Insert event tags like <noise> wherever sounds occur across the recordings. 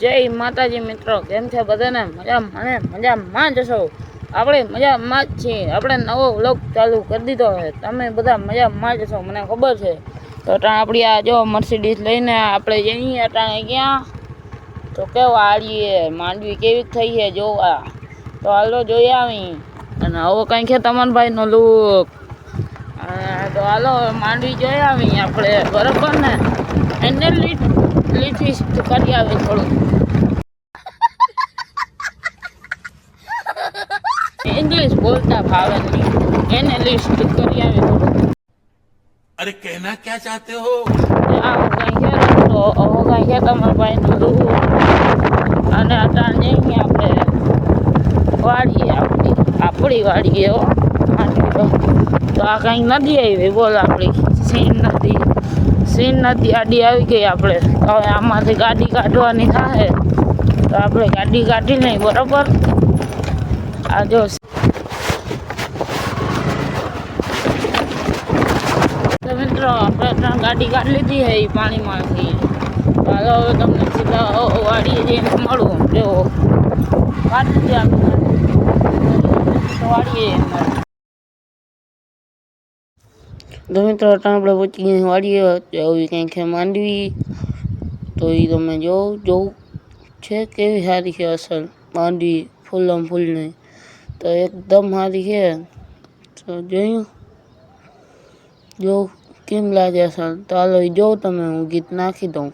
જય માતાજી મિત્રો કેમ છે બધાને મજા મને મજામાં જશો આપણે મજામાં જ છીએ આપણે નવો વ્લોગ ચાલુ કરી દીધો છે તમે બધા મજામાં જશો મને ખબર છે તો ટાણ આપણી આ જો મર્સિડીસ લઈને આપણે જઈએ ટાણે ક્યાં તો કેવા આડીએ માંડવી કેવી થઈ છે જોવા તો હાલો જોઈ આવી અને હવે કંઈ છે ભાઈનો લુક તો હાલો માંડવી જોઈ આવી આપણે બરાબર ને એને લીટ લીટી તો કરી આવે થોડું ઇંગ્લિશ બોલતા ભાવે નહીં એને લિસ્ટ કરી આવે થોડું અરે કહેના ક્યાં ચાહતે હો આ હોગા હે તો હોગા હે તમારા ભાઈ નું રૂ અને અટાણ જઈએ આપણે વાડીએ આપણી આપણી વાડીએ હો તો આ કંઈક નદી આવી બોલ આપણી સીન નદી સીન નથી આડી આવી ગઈ આપણે હવે આમાંથી ગાડી કાઢવાની થાય તો આપણે ગાડી કાઢી નહીં બરાબર આ જો મિત્રો આપણે ત્રણ ગાડી કાઢી લીધી હે પાણીમાંથી ચાલો હવે તમને સીધા વાડી જઈને મળું જો કાઢી લીધી આપણે વાડીએ મળું તમે તરત આપણે પહોંચી ગયા વાળીએ આવી કંઈક છે માંડવી તો એ તમે જોઉં જોવું છે કેવી સારી છે અસર માંડવી ફૂલમ ફૂલ નહીં તો એકદમ સારી છે તો જોયું જો કેમ લાગે અસર ચાલો એ જોઉં તમે હું ગીત નાખી દઉં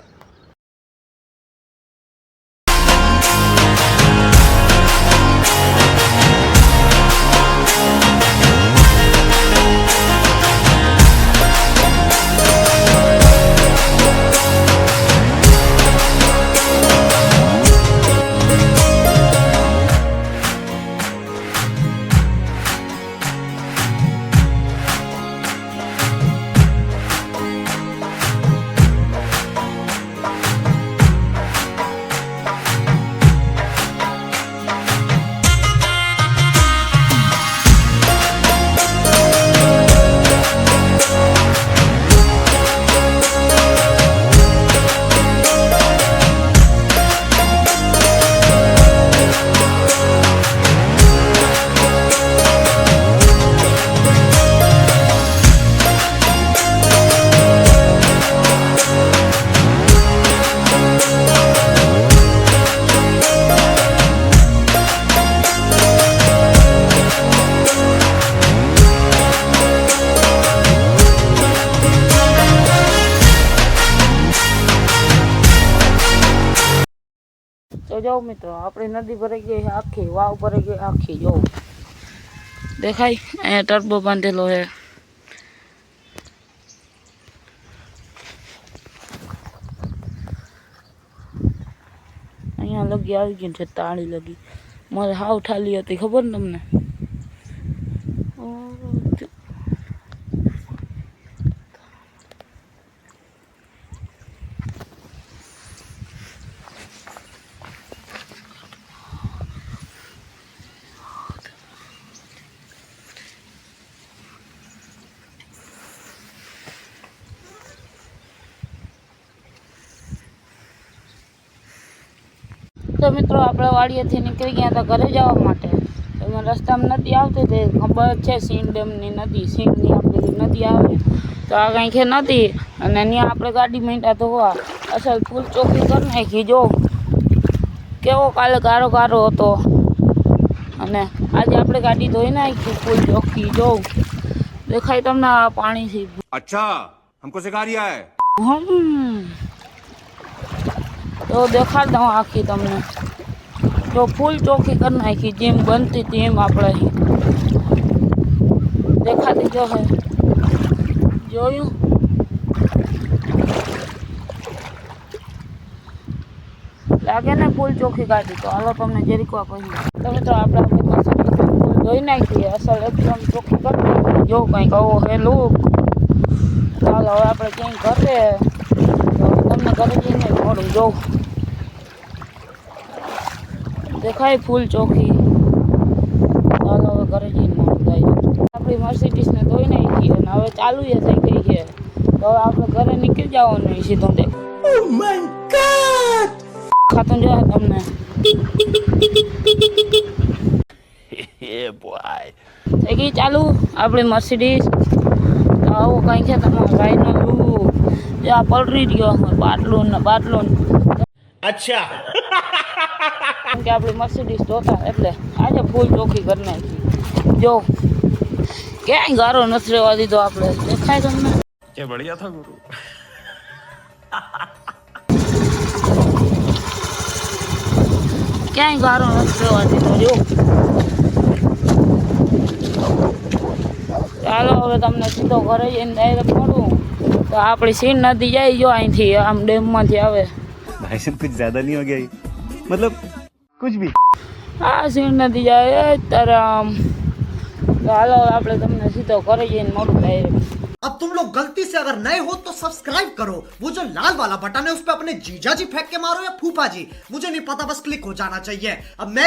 जाओ मित्र अपने नदी भरे गए आखे वाव भरे गए आखे जाओ देखाई टर्बो बांधेलो है लगी आई गई ताली लगी मैं हाउ थी खबर तमने તો મિત્રો આપણે વાડીએથી નીકળી ગયા હતા ઘરે જવા માટે એમાં રસ્તામાં નદી આવતી તે ખબર છે સિંહ ડેમની નદી સિંહની આપણી નદી આવે તો આ કંઈ કે નથી અને ત્યાં આપણે ગાડી મીંડા ધોવા અસલ ફૂલ ચોખ્ખી કરી નાખી જો કેવો કાલે ગારો ગારો હતો અને આજે આપણે ગાડી ધોઈ નાખી ફૂલ ચોખ્ખી જોઉં દેખાય તમને પાણીથી અચ્છા હમકો સિખા રહ્યા હમ तो देखा दू आखी तमने तो फूल चौकी कर नाखी जीम बनती थी आप देखा दीजो है जो लगे ना फूल चौकी काटी तो हलो तमने जेरी को कही तो आप असल एकदम चौकी कर जो कहीं कहो है लूक चलो हम आप क्या करते તમને ઘરે જઈને મોડું જોઉં દેખાય ફૂલ ચોખી ચાલો હવે ઘરે જઈને મોડું થાય આપણી મર્સિડીસને ધોઈ નહીં ગઈ અને હવે ચાલુ એ થઈ ગઈ છે તો હવે આપણે ઘરે નીકળી જવાનું સીધો દે oh ખાતું જોયા તમને <laughs> થઈ ગઈ ચાલુ આપણી મર્સિડીસ આવું કંઈ છે તમારા ભાઈનો રૂ या पॉल्ट्री गयो अमर बाडलो न बाडलो अच्छा के अपनी मर्सिडीज धोता એટલે આજે ફૂલ ચોખી કરવાની જો કે ગારો નસ રેવા દીધો આપણે દેખાય તમને કે બળિયા થા ગુરુ કે ગારો નસ રેવા દીધો જો હાલો હવે તમને સીધો ઘરે જઈને ડાયરેક્ટ પડું આ આપણી સીન નદી જાય જો અહીંથી આમ ડેમમાંથી આવે ભાઈ સુખ કંઈક વધારે નહી હો ગયા યે મતલબ કંઈક ભાઈ સીન નદી જાય તરામ હાલ હવે આપણે તમને સીધો કરી જઈન મોડું ભાઈ આ તમ લોકો ગલતી સે અગર નય હો તો સબસ્ક્રાઇબ કરો વો જો લાલ વાલા બટન હે ઉસપે apne jija ji fek ke maro ya phupha ji mujhe nahi pata bas click ho jana chahiye ab mai